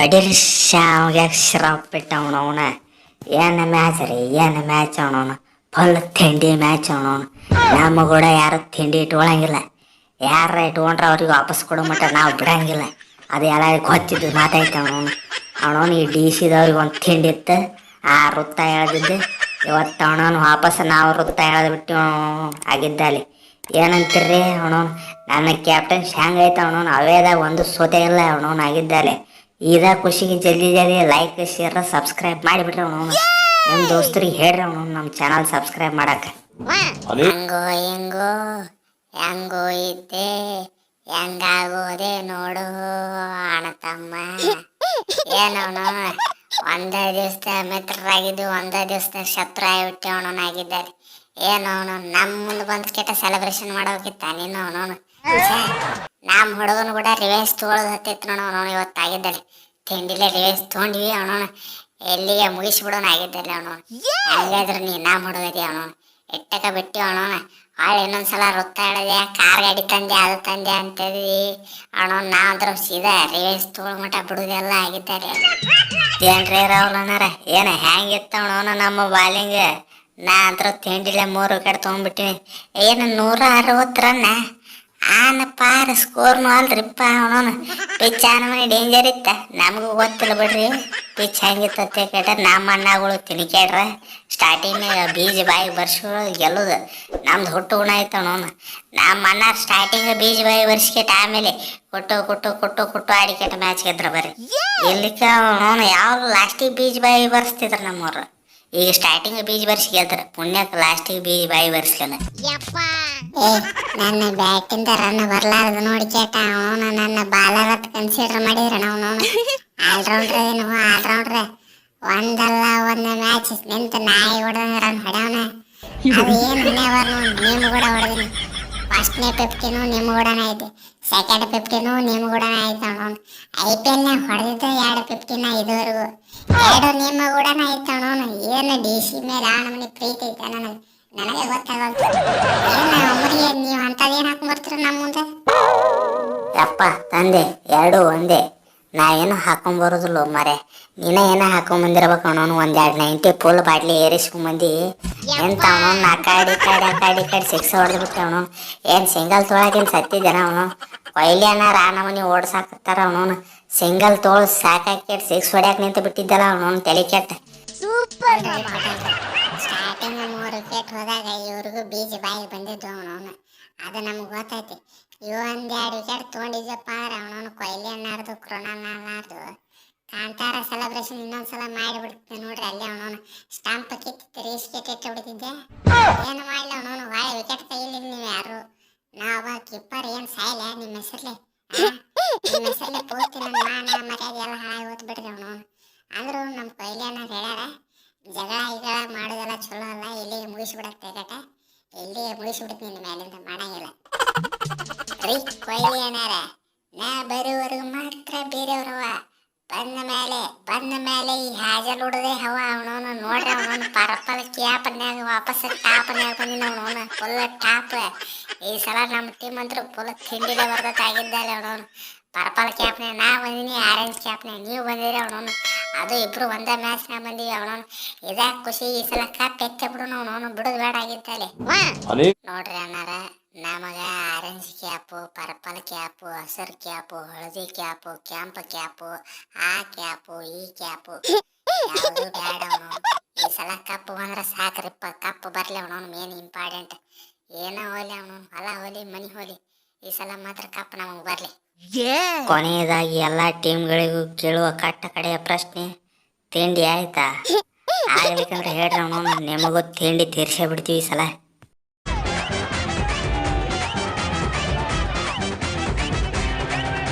ಹೊಡಿರಿ ಶಾವ್ಗೆ ಶ್ರಾಪ್ ಬಿಟ್ಟ ಅವನವನ ಏನು ಮ್ಯಾಚ್ ರೀ, ಏನು ಮ್ಯಾಚ್ ಅವನವನು ಫುಲ್ ತಿಂಡಿ ಮ್ಯಾಚ್ ಅವನವನು ನಮ್ಮ ಕೂಡ ಯಾರು ತಿಂಡಿ ಇಟ್ಕೊಳಂಗಿಲ್ಲ. ಯಾರ ಇಟ್ಕೊಂಡ್ರೆ ಅವ್ರಿಗೆ ವಾಪಸ್ ಕೊಡೋ ಮಟ್ಟ ನಾವು ಬಿಡಂಗಿಲ್ಲ. ಅದು ಎಲ್ಲ ಗೊತ್ತಿದ್ದು ಮಾತಾಯ್ತು ಅವನವನು ಅವನವನು ಈ ಡಿ ಸಿದವ್ರಿಗೆ ಒಂದು ತಿಂಡಿ ಇತ್ತು. ಆ ವೃತ್ತ ಹೇಳ್ದಿದ್ದು ಇವತ್ತು ಅವನವನು ವಾಪಸ್ ನಾವು ವೃತ್ತ ಬಿಟ್ಟು ಆಗಿದ್ದಲ್ಲಿ ಏನಂತೀರ್ರಿ ಅವನವನು ನನ್ನ ಕ್ಯಾಪ್ಟನ್ ಶಾಂಗ್ ಐತೆ ಅವನವನು ಅವೇದಾಗ ಒಂದು ಸೋತೆ ಇಲ್ಲ ಅವನವನು ಆಗಿದ್ದಾಲೆ ಇದ ಖುಷಿಗೆ ಜಲ್ದಿ ಜಲ್ದಿ ಲೈಕ್ ಶೇರ್ ಸಬ್ಸ್ಕ್ರೈಬ್ ಮಾಡಿಬಿಡ್ರಿ ನಮ್ಮ ನಿಮ್ಮ ದೋಸ್ತರಿಗೆ ಹೇಳ್ರಿ ಅವನು ನಮ್ಮ ಚಾನಲ್ ಸಬ್ಸ್ಕ್ರೈಬ್ ಮಾಡಕ್ಕೆ ಹಂಗೋ ಹೆಂಗೋ ಹೆಂಗೋ ಇದ್ದೆ ಹೆಂಗಾಗೋದೆ ನೋಡು ಅಣ್ಣತಮ್ಮ ಏನವನು ಒಂದೇ ದಿವಸ ಮಿತ್ರರಾಗಿದ್ದು ಒಂದೇ ದಿವಸ ಶತ್ರು ಆಗಿಬಿಟ್ಟೆ ಅವನವನಾಗಿದ್ದಾರೆ ಏನವನು ಅವನು ನಮ್ಮ ಮುಂದೆ ಬಂದು ಕೆಟ್ಟ ಸೆಲೆಬ್ರೇಷನ್ ಮಾಡೋಕಿತ್ತ ನೀನು ಅವನವನು ನಮ್ಮ ಹುಡುಗನು ಕೂಡ ರಿವೆನ್ಸ್ ತೊಗೊಳೋದು ಹತ್ತಿತ್ತು ನೋಡು ಅವನು ಇವತ್ತಾಗಿದ್ದಲ್ಲಿ ತಿಂಡಿಲೆ ರಿವೆನ್ಸ್ ತೊಗೊಂಡ್ವಿ ಅವನವನು ಎಲ್ಲಿಗೆ ಮುಗಿಸ್ಬಿಡೋಣ ಆಗಿದ್ದಲ್ಲಿ ಅವನು. ಹಂಗಾದ್ರೆ ನೀ ನಮ್ಮ ಹುಡುಗದಿ ಅವನು. ಎಟ್ಟಕ ಬಿಟ್ಟಿ ಅವನವನ ಆಳ್ ಇನ್ನೊಂದ್ಸಲ ವೃತ್ತ ಹೇಳಿದೆ ಕಾರ್ ಗಾಡಿ ತಂದೆ, ಅದು ತಂದೆ ಅಂತೇಳಿ ನಾ ನಾವಂದ್ರ ಸೀದಾ ರಿವೆನ್ಸ್ ತೊಗೊಳೋ ಮಟ ಬಿಡುದೆಲ್ಲ ಆಗಿದ್ದಾರೆ ಏನ್ರಿ ರಾಹುಲಣ್ಣರ ಏನ ಹೆಂಗಿತ್ತ ಅವನವನು ನಮ್ಮ ಬಾಲಿಂಗ್? ನಾ ಅಂದ್ರ ತಿಂಡಿಲೆ ಮೂರು ಕಡೆ ತೊಗೊಂಡ್ಬಿಟ್ಟಿವಿ. ಏನು ನೂರ ಅರವತ್ತು ರನ್ನ? ಆನ ಪಾರ ಸ್ಕೋರ್ನು ಅಲ್ರಿಪ್ಪ ಅವನು ಪಿಚ್ ಆನಮನೆ ಡೇಂಜರ್ ಇತ್ತ. ನಮಗೂ ಗೊತ್ತಿಲ್ಲ ಬಿಡ್ರಿ. ಪಿಚ್ ಹೆಂಗಿತ್ತ ಕೇಟ ನಮ್ಮ ಅಣ್ಣಗಳು ತಿನ್ಕ್ಯಾಡ್ರ ಸ್ಟಾರ್ಟಿಂಗ್ನಾಗ ಬೀಜ ಬಾಯಿ ಬರ್ಸ್ಗಳು ಗೆಲ್ಲುದು. ನಮ್ದು ಹುಟ್ಟು ಗುಣ ಅವನವನು. ನಮ್ಮ ಅಣ್ಣ ಸ್ಟಾರ್ಟಿಂಗ್ ಬೀಜ ಬಾಯಿ ಬರ್ಸ್ಕೆಟ್ ಆಮೇಲೆ ಕೊಟ್ಟು ಕೊಟ್ಟು ಕೊಟ್ಟು ಕೊಟ್ಟು ಆಡಿಕೆಟ್ ಮ್ಯಾಚ್ ಗೆದ್ರ ಬರ್ರಿ. ಇಲ್ಲಿಕ ಅವನು ಯಾವ ಲಾಸ್ಟಿಗೆ ಬೀಜ ಬಾಯಿ ಬರ್ಸ್ತಿದ್ರು ನಮ್ಮವ್ರು. ಈಗ ಸ್ಟಾರ್ಟಿಂಗ್ ಬೀಜ ಬರ್ಸಿ ಗೆದ್ರ ಪುಣ್ಯಕ್ಕೆ ಲಾಸ್ಟಿಗೆ ಬೀಜ ಬಾಯಿ ಬರ್ಸ್ಲೇನ ಏ ನನ್ನ ಬ್ಯಾಟಿಂದ ರನ್ ಬರ್ಲಾರ್ದು ನೋಡಿ ಕೇಟ. ಅವನು ನನ್ನ ಬಾಲರ್ ಅಂತ ಕನ್ಸಿಡರ್ ಮಾಡಿದ್ರ ಅವನು ಆಲ್ರೌಂಡ್ರ ಏನು ಆಲ್ರೌಂಡ್ರ ಒಂದಲ್ಲ ಒಂದು ಮ್ಯಾಚ್ ನಿಂತ ನಾಯಿ ಹೊಡೆದ ರನ್ ಹೊಡೆವನ ಅದು ಏನು ಹಣೆವರ್ನು ನಿಮ್ಮ ಕೂಡ ಹೊಡೆದಿನಿ. ಫಸ್ಟ್ನೇ ಫಿಫ್ಟಿನು ನಿಮ್ಮ ಕೂಡನೇ ಐತಿ ಸೆಕೆಂಡ್ ಫಿಫ್ಟಿನೂ ನಿಮ್ ಕೂಡ ಆಯ್ತು ಅಣ್ಣ. ಐ ಪಿ ಎಲ್ನಾಗ ಹೊಡೆದಿದ್ದ ಎರಡು ಫಿಫ್ಟಿನ ಇದುವರೆಗೂ. ಎರಡು ನಿಮ್ಮ ಕೂಡ ಆಯ್ತು ಅಣ್ಣ. ಏನು ಡಿ ಸಿ ಮೇಲೆ ಆ ನಮ್ಮನೆ ಪ್ರೀತಿ ಐತೆ ನನಗೆ? ನನಗೆ ಗೊತ್ತಾಗಲ್ತು. ಏನು ಒಮ್ಮರಿಗೆ ನೀವು ಅಂಥದ್ದೇನು ಹಾಕೊಂಬರ್ತೀರ ನಮ್ಮ ಮುಂದೆ? ಯಪ್ಪ, ತಂದೆ, ಎರಡು ಒಂದೇ. ನಾ ಏನು ಹಾಕೊಂಬರೋದಿಲ್ಲ ಮರೆ. ನೀನ ಏನೋ ಹಾಕೊಂಬಂದಿರ್ಬೇಕು ಅವನವನು ಒಂದೆರಡು ನೈಂಟಿ ಫುಲ್ ಬಾಟ್ಲಿ ಏರಿಸ್ಕೊಂಬಂದು ಎಂತ ಅವನು ಆ ಕಾಡಿ ಕಾಡಿ ಆ ಕಾಡಿ ಕಾಡಿ ಸಿಕ್ಸ್ ಹೊಡೆದ್ಬಿಟ್ಟೆ ಅವನು ಏನು ಸಿಂಗಲ್ ತೊಳಗೇನು ಸತ್ತಿದ್ದಾನ ಅವನು ಕೊಯ್ಲಿ ಅಣ್ಣ ರಾನಮನಿ ಓಡ್ಸಾಕತ್ತಾರ ಅವನು ಸಿಂಗಲ್ ತೋಳ್ ಸಾಕಾಕೇಟ್ ಸಿಕ್ಸ್ ಹೊಡ್ಯಾಕ ನಿಂತು ಬಿಟ್ಟಿದ್ದಲ್ಲ ಅವನವನು ತಲೆ ಕೆಟ್ಟ. ಸ್ಟಾರ್ಟಿಂಗ್ ಮೂರು ವಿಕೆಟ್ ಹೋದಾಗ ಇವ್ರಿಗೂ ಬೀಜ ಬಾಯಿ ಬಂದಿದ್ದು ಅವನವನು. ಅದು ನಮ್ಗೆ ಗೊತ್ತೈತಿ. ಇವ್ ಒಂದೆರಡು ವಿಕೆಟ್ ತೊಗೊಂಡಿದ್ದಪ್ಪ ಅಂದ್ರೆ ಅವನವನು ಕೊಯ್ಲಿ ಅನ್ನಾರ್ದು ಅನ್ನಾರ್ದು. ಕಾಂತಾರ ಸೆಲೆಬ್ರೇಷನ್ ಇನ್ನೊಂದ್ಸಲ ಮಾಡಿಬಿಡ್ತಿದ್ದೆ ನೋಡ್ರಿ ಅಲ್ಲಿ ಅವನವನು. ಸ್ಟಾಂಪ್ ಕಿತ್ತು ರೀಸ್ ಕಿಟ್ಟಿಟ್ಟು ಬಿಡ್ತಿದ್ದೆ. ಏನು ಮಾಡಲಿ ಅವನವನು? ಭಾಳ ವಿಕೆಟ್ ಕೈಯಲ್ಲಿ ನೀವು ಯಾರು? ನಾವ ಕಿಪ್ಪರ್ ಏನು ಸಾಯಿಲ್ಲ ನಿಮ್ಮ ಹೆಸರ್ಲೆ ನಿಮ್ಮ ಹೆಸರ್ಲೆ ಪೂರ್ತಿ ನನ್ನ ಮಾನ ಮರ್ಯಾದೆ ಎಲ್ಲ ಹಾಳಾಗಿ ಹೋತ್ ಬಿಡ್ರಿ ಅವನವನು ಆದ್ರೂ ನಮ್ಮ ಕೊಯ್ಲಿ ಅನ್ನಾರು ಹೇಳ್ಯಾರ, ಜಗಳ ಗಿಗಳ ಮಾಡೋದೆಲ್ಲ ಚಲೋ ಅಲ್ಲ, ಇಲ್ಲಿಗೆ ಮುಗಿಸ್ಬಿಡತ್ತೆ ಕಟ ಇಲ್ಲಿಗೆ ಮುಗಿಸ್ಬಿಡ್ತೀನಿ ನಿನ್ನ ಮೇಲಿಂದ ಮಾಡಂಗಿಲ್ಲ. ರೀ ಕೊಯ್ಲಿ ಏನಾರ ನಾ ಬರುವವರೆಗೂ ಮಾತ್ರ ಬೇರೆಯವ್ರವ ಬಂದ ಮೇಲೆ ಬಂದ ಮೇಲೆ ಈ ಹಾಜಲ್ ಉಡದೆ ಹವ ಅವನವನು ನೋಡ್ರಿ ಅವನವನು ಪರಪಲ ಕ್ಯಾಪನ್ಯಾಗ ವಾಪಸ್ ಟಾಪನ್ಯಾಗ ಬಂದಿನ ಅವನವನು ಫುಲ್ ಟಾಪ್. ಈ ಸಲ ನಮ್ಮ ಟೀಮ್ ಅಂತೂ ಫುಲ್ ತಿಂಡಿಗೆ ಬರ್ಬೇಕಾಗಿದ್ದಾರೆ ಅವನವನು ಪರ್ಪಲ್ ಕ್ಯಾಪ್ನ್ಯಾಗ, ನಾ ಬಂದಿನಿ ಆರೆಂಜ್ ಕ್ಯಾಪ್ನ್ಯಾಗ, ನೀವು ಬಂದಿರಿ ಅವನವನು ಅದು ಇಬ್ರು ಒಂದೇ ಮ್ಯಾಚ್ನ ಮಂದಿ ಅವನವನು. ಇದೇ ಖುಷಿ ಈ ಸಲ ಕಪ್ ಎತ್ತೆ ಬಿಡು ಅವನವನು ಬಿಡುದು ಬೇಡ ಆಗಿತ್ತಲ್ಲಿ ನೋಡ್ರಿ ಅಣ್ಣಾರ ನಮಗ ಆರೆಂಜ್ ಕ್ಯಾಪು ಪರ್ಪಲ್ ಕ್ಯಾಪು ಹಸಿರು ಕ್ಯಾಪು ಹಳದಿ ಕ್ಯಾಪು ಕೆಂಪು ಕ್ಯಾಪು ಆ ಕ್ಯಾಪು ಈ ಕ್ಯಾಪು ಯಾವುದು ಬೇಡ ಅವನು. ಈ ಸಲ ಕಪ್ಪು ಬಂದ್ರೆ ಸಾಕ್ರಿಪ್ಪ ಕಪ್ ಬರ್ಲಿ ಅವನವನು ಮೇನ್ ಇಂಪಾರ್ಟೆಂಟ್ ಏನೋ ಹೋಲಿ ಅವನು ಹೊಲ ಹೋಲಿ ಮನಿ ಹೋಲಿ ಈ ಸಲ ಮಾತ್ರ ಕಪ್ ನಮಗೆ ಬರ್ಲಿ. ಕೊನೆಯದಾಗಿ ಟೀಮ್ ಟೀಮ್ಗಳಿಗೂ ಕೇಳುವ ಕಟ್ಟ ಕಡೆಯ ಪ್ರಶ್ನೆ ತಿಂಡಿ ಆಯ್ತಾ? ಆಗ್ಬೇಕಂದ್ರೆ ಹೇಳ್ರಿ ನಿಮಗೂ ತಿಂಡಿ ತೀರ್ಸೇ ಬಿಡ್ತೀವಿ ಸಲ.